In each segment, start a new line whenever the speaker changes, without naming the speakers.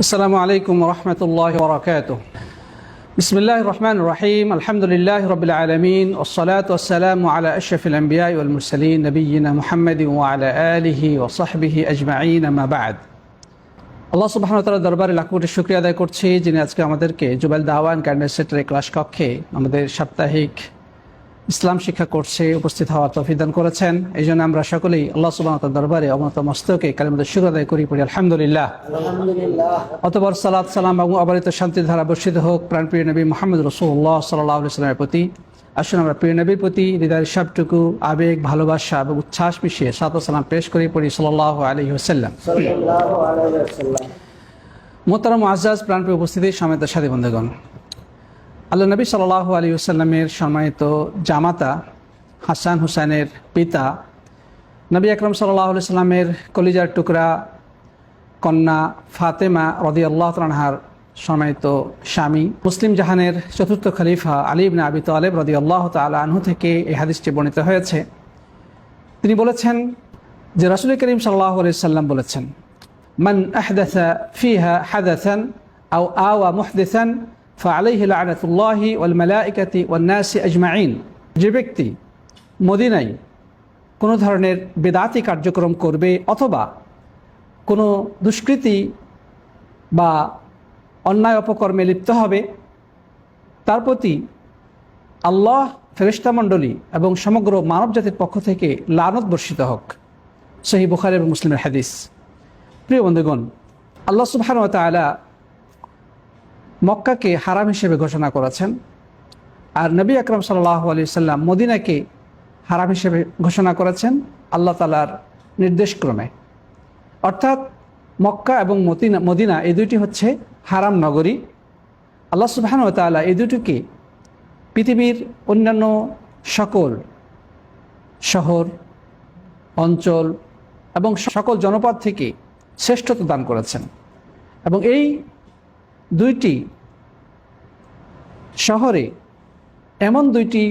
السلام عليكم ورحمة الله وبركاته بسم الله الرحمن الرحيم الحمد لله رب العالمين والصلاة والسلام على أشرف الأنبياء والمرسلين نبينا محمد وعلى آله وصحبه أجمعين ما بعد আল্লাহ সুবাহন তালা দরবারে লাখ কোটি শুক্রিয়া আদায় করছি যিনি আজকে আমাদেরকে জুবেল দাওয়ান ক্যান্ডার সেন্টারের ক্লাস কক্ষে আমাদের সাপ্তাহিক ইসলাম শিক্ষা কোর্সে উপস্থিত হওয়ার তফিদান করেছেন। এই জন্য আমরা সকলেই আল্লাহ সুবাহ দরবারে অমত মস্তকে কালিমদের শুক্র আদায় করি পড়ি আলহামদুলিল্লাহ। অতবর সালাদ সালাম এবং অবারিত শান্তির ধারা বর্ষিত হোক প্রাণপ্রিয় নবী মোহাম্মদ রসুল্লাহ সাল্লাহ সাল্লামের প্রতি। আসুন আমরা প্রিয় নবীর প্রতি হৃদয়ের সবটুকু আবেগ ভালোবাসা এবং উচ্ছ্বাস মিশিয়ে সাত সালাম পেশ করি পড়ি সাল্লাহ আলী হোসাল্লাম মোতারাম আজাজ প্রাণপ্রিয় উপস্থিতি সমেত সাথী বন্ধুগণ। আল্লাহ নবী সাল্লাহ আলী সাল্লামের সম্মানিত জামাতা হাসান হুসাইনের পিতা, নবী আকরম সাল্লাহ আলি সাল্লামের কলিজার টুকরা কন্যা ফাতেমা রদি আল্লাহ তালহার সম্মানিত স্বামী, মুসলিম জাহানের চতুর্থ খলিফা আলী ইবনে আবি তালেব রদি আল্লাহ তালা আনহু থেকে এই হাদিসটি বর্ণিত হয়েছে। তিনি বলেছেন যে রাসুল করিম সাল্লাহ আলি সাল্লাম বলেছেন, মান আহদাসা ফিহা হাদাসান আও আওয়া মুহদিসান ফাআলাইহি লানাতুল্লাহি ওয়াল মালাইকাতি ওয়ান নাসি আজমাইন যে ব্যক্তি মদিনাই কোনো ধরনের বেদাতি কার্যক্রম করবে অথবা কোনো দুষ্কৃতি বা অন্যায় অপকর্মে লিপ্ত হবে, তার প্রতি আল্লাহ ফেরিস্তামণ্ডলী এবং সমগ্র মানব জাতির পক্ষ থেকে লানত বর্ষিত হোক। সেই বুখারি এবং মুসলিমের হাদিস। প্রিয় বন্ধুগণ, আল্লাহ সুবাহানুয়া মক্কাকে হারাম হিসেবে ঘোষণা করেছেন। আর নবী আকরম সাল্লাহ আলি সাল্লাম মদিনাকে হারাম হিসেবে ঘোষণা করেছেন আল্লাহ তালার নির্দেশক্রমে। অর্থাৎ মক্কা এবং মদিনা মদিনা এই দুইটি হচ্ছে হারাম নগরী। আল্লাহ সুবাহান তালা এই দুটিকে পৃথিবীর অন্যান্য সকল শহর, অঞ্চল এবং সকল জনপদ থেকে শ্রেষ্ঠত্ব দান করেছেন। এবং এই দুইটি শহরে, এমন দুইটি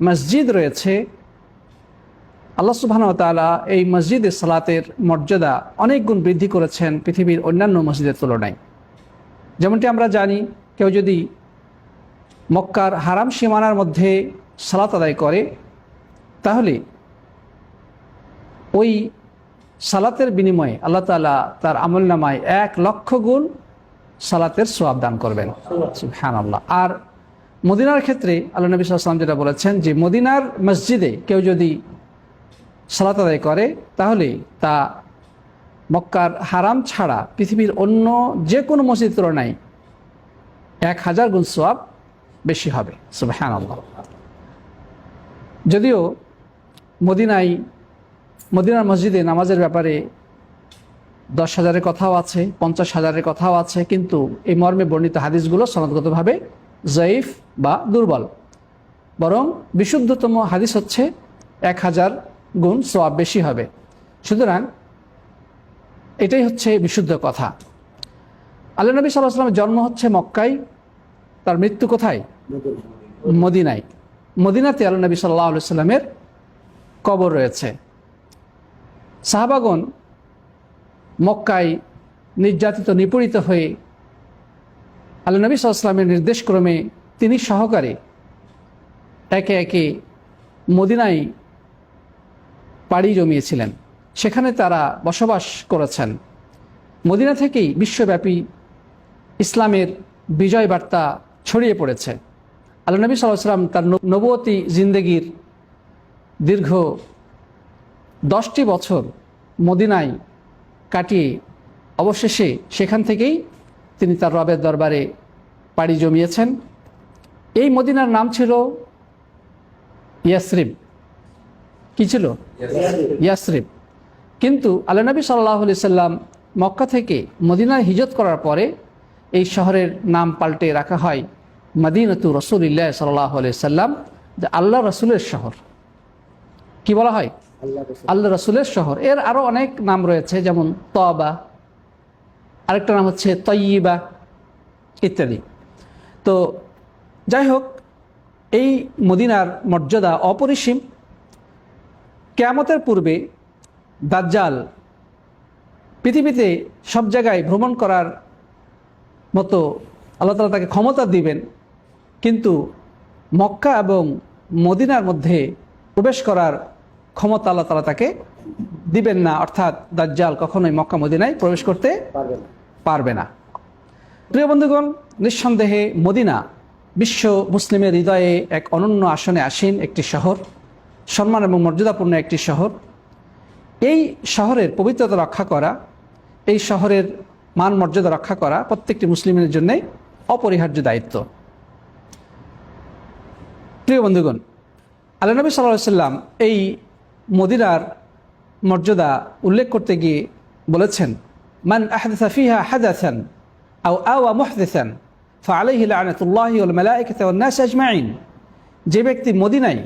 মসজিদ রয়েছে। আল্লাহ সুবাহন তালা এই মসজিদে সালাতের মর্যাদা অনেক গুণ বৃদ্ধি করেছেন পৃথিবীর অন্যান্য মসজিদের তুলনায়। যেমনটি আমরা জানি, কেউ যদি মক্কার হারাম সীমানার মধ্যে সালাত আদায় করে, তাহলে ওই সালাতের বিনিময়ে আল্লাহ তালা তার আমল নামায় এক লক্ষ গুণ সালাতের সোয়াব দান করবেন। হ্যাঁ আল্লাহ আর মদিনার ক্ষেত্রে আল্লাহ নবী সাল্লাম যেটা বলেছেন যে, মদিনার মসজিদে কেউ যদি সালাত আদায় করে, তাহলে তা মক্কার হারাম ছাড়া পৃথিবীর অন্য যে কোনো মসজিদ তুলনায় এক হাজার গুণ সোয়াব বেশি হবে। হ্যাঁ আল্লাহ যদিও মদিনায়, মদিনার মসজিদে নামাজের ব্যাপারে দশ হাজারের কথাও আছে, পঞ্চাশ হাজারের কথাও আছে, কিন্তু এই মর্মে বর্ণিত হাদিসগুলো সনদগতভাবে জয়ীফ বা দুর্বল। বরং বিশুদ্ধতম হাদিস হচ্ছে এক হাজার গুণ সোয়াব বেশি হবে। সুতরাং এটাই হচ্ছে বিশুদ্ধ কথা। আল্লাহ নবী সাল্লাহ সাল্লামের জন্ম হচ্ছে মক্কায়। তার মৃত্যু কোথায়? মদিনায়। মদিনাতে আল্লাহ নবী সাল্লাহ সাল্লামের কবর রয়েছে। সাহাবাগন মক্কায় নির্যাতিত, নিপীড়িত হয়ে আল্লাহ নবী সাল্লামের নির্দেশক্রমে তিনি সহকারে একে একে মদিনায় পাড়ি জমিয়েছিলেন। সেখানে তারা বসবাস করেছেন। মদিনা থেকেই বিশ্বব্যাপী ইসলামের বিজয় বার্তা ছড়িয়ে পড়েছে। আল্লাহ নবী সাল্লাম তার নবতী জিন্দেগির দীর্ঘ দশটি বছর মদিনায় কাটিয়ে অবশেষে সেখান থেকেই তিনি তার রবের দরবারে পাড়ি জমিয়েছেন। এই মদিনার নাম ছিল ইয়াসরিব। কি ছিল? ইয়াসরিব। কিন্তু আল্লাহ নবী সাল্লাহ সাল্লাম মক্কা থেকে মদিনায় হিজত করার পরে এই শহরের নাম পাল্টে রাখা হয় মদিনতু রসুলিল্লাহ সাল্লাহ সাল্লাম যে আল্লাহ রসুলের শহর। কি বলা হয়? আল্লাহ রসুলের শহর। এর আরও অনেক নাম রয়েছে, যেমন তবা, আরেকটা নাম হচ্ছে তয়িবা ইত্যাদি। তো যাই হোক, এই মদিনার মর্যাদা অপরিসীম। কেয়ামতের পূর্বে দাজ্জাল পৃথিবীতে সব জায়গায় ভ্রমণ করার মতো আল্লাহ তালা তাকে ক্ষমতা দিবেন, কিন্তু মক্কা এবং মদিনার মধ্যে প্রবেশ করার ক্ষমতা আল্লাহ তালা তাকে দিবেন না অর্থাৎ দাজ্জাল কখনোই মক্কা মদিনায় প্রবেশ করতে
পারবে না।
প্রিয় বন্ধুগণ নিঃসন্দেহে মদিনা বিশ্ব মুসলিমের হৃদয়ে এক অনন্য আসনে আসীন একটি শহর সম্মান এবং মর্যাদাপূর্ণ একটি শহর। এই শহরের পবিত্রতা রক্ষা করা এই শহরের মান মর্যাদা রক্ষা করা প্রত্যেকটি মুসলিমের জন্যই অপরিহার্য দায়িত্ব। প্রিয় বন্ধুগণ আল্লাহ নবী সাল্লাহ সাল্লাম এই মদিনার মর্যাদা উল্লেখ করতে গিয়ে বলেছেন, মান আহদাসা ফিহা হাদাসান আও আওয়া মুহদিসান ফালাইহি লানাতুল্লাহি ওয়াল মালাইকাতি ওয়ান নাস আজমাইন। যে ব্যক্তি মদিনায়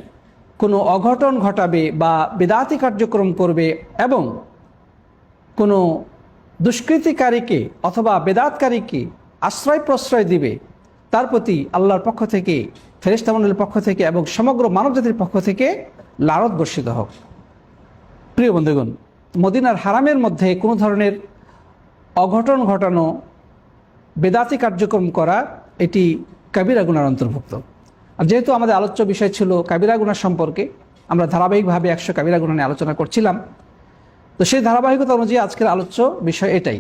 কোনো অঘটন ঘটাবে বা বেদাতি কার্যক্রম করবে এবং কোনো দুষ্কৃতিকারীকে অথবা বেদাতকারীকে আশ্রয় প্রশ্রয় দিবে, তার প্রতি আল্লাহর পক্ষ থেকে ফেরেস্তামণ্ডলের পক্ষ থেকে এবং সমগ্র মানবজাতির পক্ষ থেকে লারত বর্ষিত হোক। প্রিয় বন্ধুগণ, মদিনার হারামের মধ্যে কোনো ধরনের অঘটন ঘটানো বেদাতি কার্যক্রম করা, এটি কাবিরা গুনার অন্তর্ভুক্ত। আর যেহেতু আমাদের আলোচ্য বিষয় ছিল কাবিরা গুনার সম্পর্কে, আমরা ধারাবাহিকভাবে একশো কাবিরা গুণা নিয়ে আলোচনা করছিলাম। তো সেই ধারাবাহিকতা অনুযায়ী আজকের আলোচ্য বিষয় এটাই।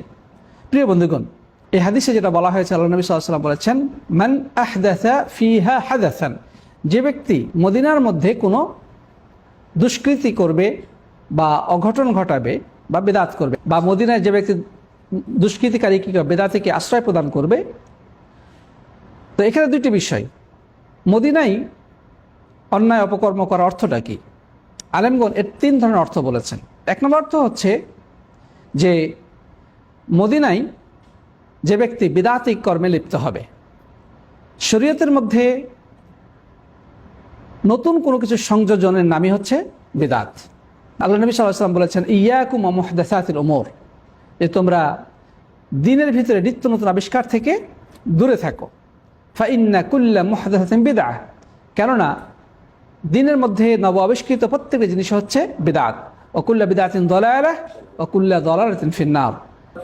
প্রিয় বন্ধুগণ, এই হাদিসে যেটা বলা হয়েছে, আল্লাহ নবী সাল্লাম বলেছেন, মান আহদাসা ফিহা হাদাসান যে ব্যক্তি মদিনার মধ্যে কোনো দুষ্কৃতি করবে বা অঘটন ঘটাবে বা বেদাত করবে বা মদিনায় যে ব্যক্তি দুষ্কৃতিকারী কি বেদাতিকে আশ্রয় প্রদান করবে। তো এখানে দুটি বিষয়। মদিনাই অন্যায় অপকর্ম করার অর্থটা কি? আলেমগণ এর তিন ধরনের অর্থ বলেছেন। এক নম্বর অর্থ হচ্ছে যে মদিনাই যে ব্যক্তি বিদাতিক কর্মে লিপ্ত হবে, শরীয়তের মধ্যে নতুন কোনো কিছু সংযোজনের নামই হচ্ছে বিদাত। আল্লাহ নবী সাল্লাম বলেছেন, ইয়াকুম মহদাসাতিল ওমর যে তোমরা দিনের ভিতরে নিত্য নতুন আবিষ্কার থেকে দূরে থাকো। ফাইন্না কুল্লা মহাদাসাতিন বিদা কেননা, দিনের মধ্যে নব আবিষ্কৃত প্রত্যেকটি জিনিস হচ্ছে বিদাত। অকুল্লা বিদাতিন দলায়ালা অকুল্লা দলালাতিন ফিন্নার।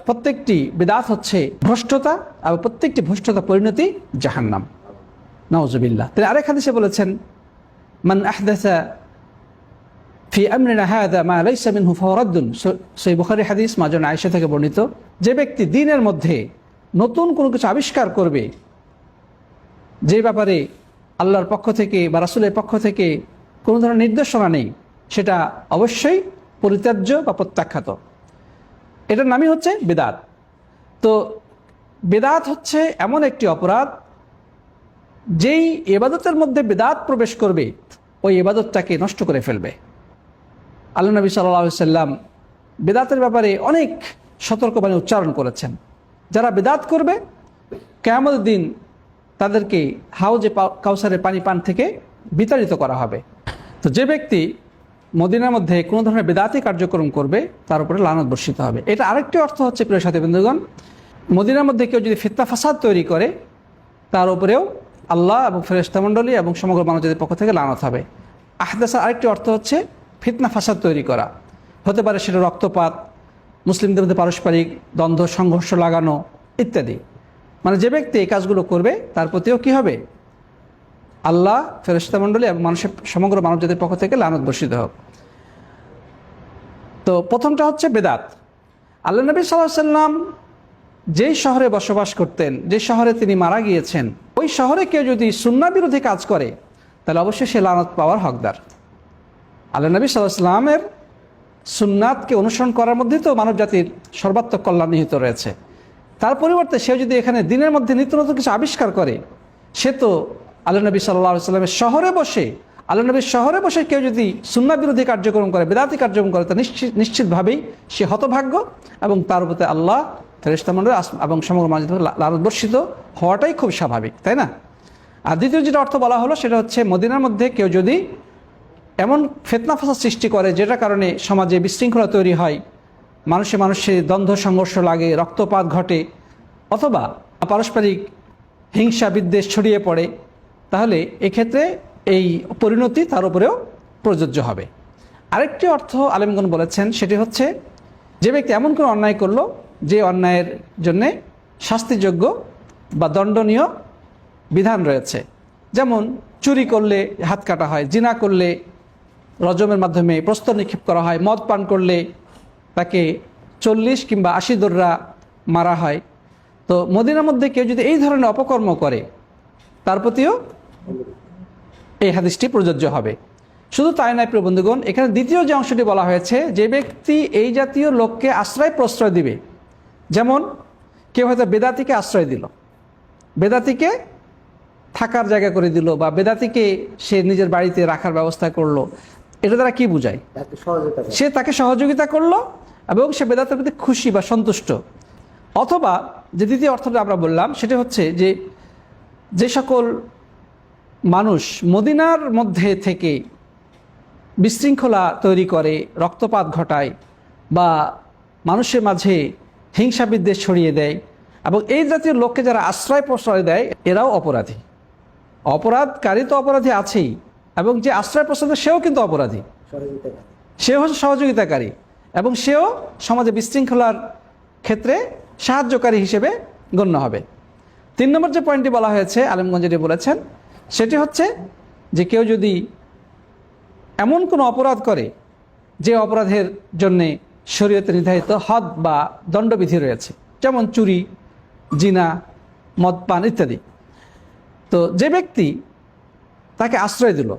প্রত্যেকটি বিদাত হচ্ছে ভ্রষ্টতা আর প্রত্যেকটি ভ্রষ্টতা পরিণতি জাহান্নাম। নওজবিল্লা তিনি আরেক হাদিসে বলেছেন, মান আহদাসা ফি আমরিনা হাদা মা লাইসা মিনহু সেই বুখারী হাদিস মাজন আয়েশা থেকে বর্ণিত, যে ব্যক্তি দিনের মধ্যে নতুন কোনো কিছু আবিষ্কার করবে, যে ব্যাপারে আল্লাহর পক্ষ থেকে বা রাসুলের পক্ষ থেকে কোনো ধরনের নির্দেশনা নেই, সেটা অবশ্যই পরিত্যাজ্য বা প্রত্যাখ্যাত। এটার নামই হচ্ছে বেদাত। তো বেদাত হচ্ছে এমন একটি অপরাধ, যেই এবাদতের মধ্যে বেদাত প্রবেশ করবে, ওই এবাদতটাকে নষ্ট করে ফেলবে। আল্লাহ নবী সাল্লা সাল্লাম বেদাতের ব্যাপারে অনেক সতর্কবাণী উচ্চারণ করেছেন। যারা বেদাত করবে কেমন দিন তাদেরকে হাউজে কাউসারের পানি পান থেকে বিতাড়িত করা হবে। তো যে ব্যক্তি মদিনার মধ্যে কোনো ধরনের বেদাতি কার্যক্রম করবে, তার উপরে লানত বর্ষিত হবে। এটা আরেকটি অর্থ হচ্ছে, প্রিয় সাথী বন্ধুগণ, মদিনার মধ্যে কেউ যদি ফিত্তা ফাসাদ তৈরি করে, তার উপরেও আল্লাহ এবং ফেরেস্তামণ্ডলী এবং সমগ্র মানবজাতির পক্ষ থেকে লানত হবে। আহদাসার আরেকটি অর্থ হচ্ছে ফিতনা ফাসাদ তৈরি করা। হতে পারে সেটা রক্তপাত, মুসলিমদের মধ্যে পারস্পরিক দ্বন্দ্ব, সংঘর্ষ লাগানো ইত্যাদি। মানে যে ব্যক্তি এই কাজগুলো করবে, তার প্রতিও কি হবে? আল্লাহ ফেরস্তামণ্ডলী এবং মানুষের সমগ্র মানবজাতির পক্ষ থেকে লানত বর্ষিত হোক। তো প্রথমটা হচ্ছে বেদাত। আল্লাহ নবী সাল্লাহ সাল্লাম যেই শহরে বসবাস করতেন, যে শহরে তিনি মারা গিয়েছেন, ওই শহরে কেউ যদি সুন্না বিরোধী কাজ করে, তাহলে অবশ্যই সে লানত পাওয়ার হকদার। আল্লাহ নবী সাল্লামের সুন্নাতকে অনুসরণ করার মধ্যে তো মানব জাতির সর্বাত্মক কল্যাণ নিহিত রয়েছে। তার পরিবর্তে সে যদি এখানে দিনের মধ্যে নিত্য নতুন কিছু আবিষ্কার করে, সে তো আল্লাহ নবী সাল্লাহ সাল্লামের শহরে বসে, আল্লাহ নবীর শহরে বসে কেউ যদি সুন্না বিরোধী কার্যক্রম করে, বেদাতি কার্যক্রম করে, তা নিশ্চিত নিশ্চিতভাবেই সে হতভাগ্য এবং তার প্রতি আল্লাহ ফেরেস্তামন্ডল এবং সমগ্র মানুষ লালবর্ষিত হওয়াটাই খুব স্বাভাবিক, তাই না? আর দ্বিতীয় যেটা অর্থ বলা হলো সেটা হচ্ছে মদিনার মধ্যে কেউ যদি এমন ফেতনা ফাসাদ সৃষ্টি করে যেটার কারণে সমাজে বিশৃঙ্খলা তৈরি হয়। মানুষে মানুষে দ্বন্দ্ব, সংঘর্ষ লাগে, রক্তপাত ঘটে অথবা পারস্পরিক হিংসা, বিদ্বেষ ছড়িয়ে পড়ে। তাহলে এক্ষেত্রে এই পরিণতি তার উপরেও প্রযোজ্য হবে। আরেকটি অর্থ আলেমগণ বলেছেন, সেটি হচ্ছে যে ব্যক্তি এমন কোনো অন্যায় করল যে অন্যায়ের জন্যে শাস্তিযোগ্য বা দণ্ডনীয় বিধান রয়েছে। যেমন চুরি করলে হাত কাটা হয়, জিনা করলে রজমের মাধ্যমে প্রস্তর নিক্ষেপ করা হয়। মদ পান করলে তাকে চল্লিশ কিংবা আশি দোররা মারা হয়। তো মদিনার মধ্যে কেউ যদি এই ধরনের অপকর্ম করে, তার প্রতিও এই হাদিসটি প্রযোজ্য হবে। শুধু তাই নয়, প্রিয় বন্ধুগণ, এখানে দ্বিতীয় যে অংশটি বলা হয়েছে, যে ব্যক্তি এই জাতীয় লোককে আশ্রয় প্রশ্রয় দিবে, যেমন কেউ হয়তো বেদাতিকে আশ্রয় দিল, বেদাতিকে থাকার জায়গা করে দিল বা বেদাতিকে সে নিজের বাড়িতে রাখার ব্যবস্থা করল এটা দ্বারা কি বোঝায়। সে তাকে সহযোগিতা করল এবং সে বেদাতের প্রতি খুশি বা সন্তুষ্ট। অথবা যে দ্বিতীয় অর্থটা আমরা বললাম সেটা হচ্ছে যে যে সকল মানুষ মদিনার মধ্যে থেকে বিশৃঙ্খলা তৈরি করে রক্তপাত ঘটায় বা মানুষের মাঝে হিংসা বিদ্বেষ ছড়িয়ে দেয় এবং এই জাতীয় লোককে যারা আশ্রয় প্রশ্রয় দেয় এরাও অপরাধী। অপরাধকারী তো অপরাধী আছেই। এবং যে আশ্রয় প্রশ্রয় সেও কিন্তু অপরাধী। সেও হচ্ছে সহযোগিতাকারী এবং সেও সমাজে বিশৃঙ্খলার ক্ষেত্রে সাহায্যকারী হিসেবে গণ্য হবে। তিন নম্বর যে পয়েন্টটি বলা হয়েছে, আলমগঞ্জ যেটি বলেছেন, সেটি হচ্ছে যে কেউ যদি এমন কোনো অপরাধ করে, যে অপরাধের জন্যে শরীয়তে নির্ধারিত হদ বা দণ্ডবিধি রয়েছে, যেমন চুরি, জিনা মদপান ইত্যাদি। তো যে ব্যক্তি তাকে আশ্রয় দিল।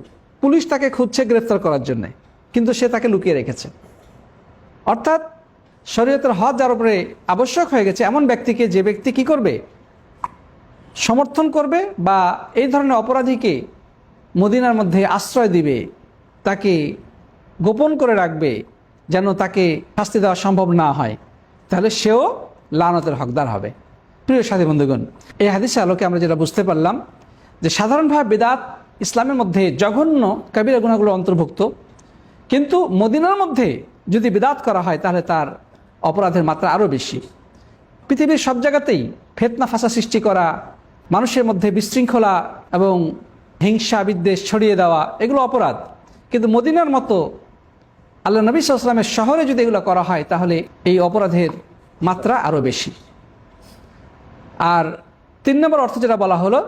পুলিশ তাকে খুঁজছে গ্রেফতার করার জন্যে, কিন্তু সে তাকে লুকিয়ে রেখেছে। অর্থাৎ শরীয়তের হজ যার উপরে আবশ্যক হয়ে গেছে, এমন ব্যক্তিকে যে ব্যক্তি কি করবে? সমর্থন করবে বা এই ধরনের অপরাধীকে মদিনার মধ্যে আশ্রয় দিবে, তাকে গোপন করে রাখবে যেন তাকে শাস্তি দেওয়া সম্ভব না হয়, তাহলে সেও লানতের হকদার হবে। প্রিয় সাথী বন্ধুগণ, এই হাদিসে আলোকে আমরা যেটা বুঝতে পারলাম যে সাধারণভাবে বেদাত ইসলামের মধ্যে জঘন্য কাবিরা গুণাগুলো অন্তর্ভুক্ত। কিন্তু মদিনার মধ্যে যদি বিদাত করা হয়, তাহলে তার অপরাধের মাত্রা আরও বেশি। পৃথিবীর সব জায়গাতেই ফেতনা ফাঁসা সৃষ্টি করা, মানুষের মধ্যে বিশৃঙ্খলা এবং হিংসা বিদ্বেষ ছড়িয়ে দেওয়া, এগুলো অপরাধ। কিন্তু মদিনার মতো আল্লাহ নবী সাল্লামের শহরে যদি এগুলো করা হয়, তাহলে এই অপরাধের মাত্রা আরও বেশি। আর তিন নম্বর অর্থ যেটা বলা হলো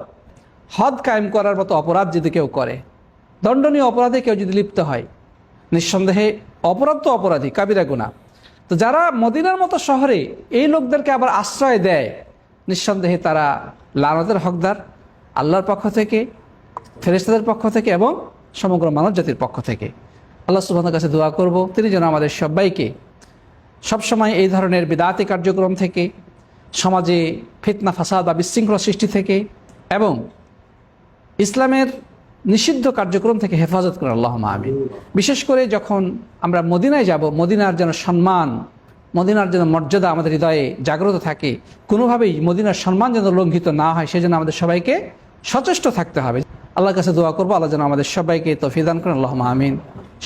হদ কায়েম করার মতো অপরাধ যদি কেউ করে, দণ্ডনীয় অপরাধে কেউ যদি লিপ্ত হয়, নিঃসন্দেহে অপরাধ তো অপরাধী, কাবিরা গুণা তো যারা মদিনার মতো শহরে এই লোকদেরকে আবার আশ্রয় দেয়, নিঃসন্দেহে তারা লানতের হকদার, আল্লাহর পক্ষ থেকে ফেরেস্তাদের পক্ষ থেকে এবং সমগ্র মানব জাতির পক্ষ থেকে। আল্লাহ সুবহানের কাছে দোয়া করব, তিনি যেন আমাদের সবাইকে সবসময় এই ধরনের বিদাতি কার্যক্রম থেকে, সমাজে ফিতনা, ফাসাদ বা বিশৃঙ্খলা সৃষ্টি থেকে এবং ইসলামের নিষিদ্ধ কার্যক্রম থেকে হেফাজত করেন আল্লাহ আমি বিশেষ করে যখন আমরা মদিনায় যাব, মদিনার যেন সম্মান, মদিনার যেন মর্যাদা আমাদের হৃদয়ে জাগ্রত থাকে, কোনোভাবেই মদিনার সম্মান যেন লঙ্ঘিত না হয়, সেজন্য আমাদের সবাইকে সচেষ্ট থাকতে হবে। আল্লাহর কাছে দোয়া করব, আল্লাহ যেন আমাদের সবাইকে তফিদান করেন আল্লাহ আমিন।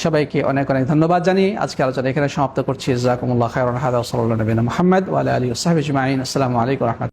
সবাইকে অনেক অনেক ধন্যবাদ জানিয়ে আজকে আলোচনা এখানে সমাপ্ত করছি। জাকুমুল্লাহ খায়রুল হাদা সাল্লাহ নবীন মোহাম্মদ ওয়ালা আলী মাইন আসসালামু আলাইকুম রহমত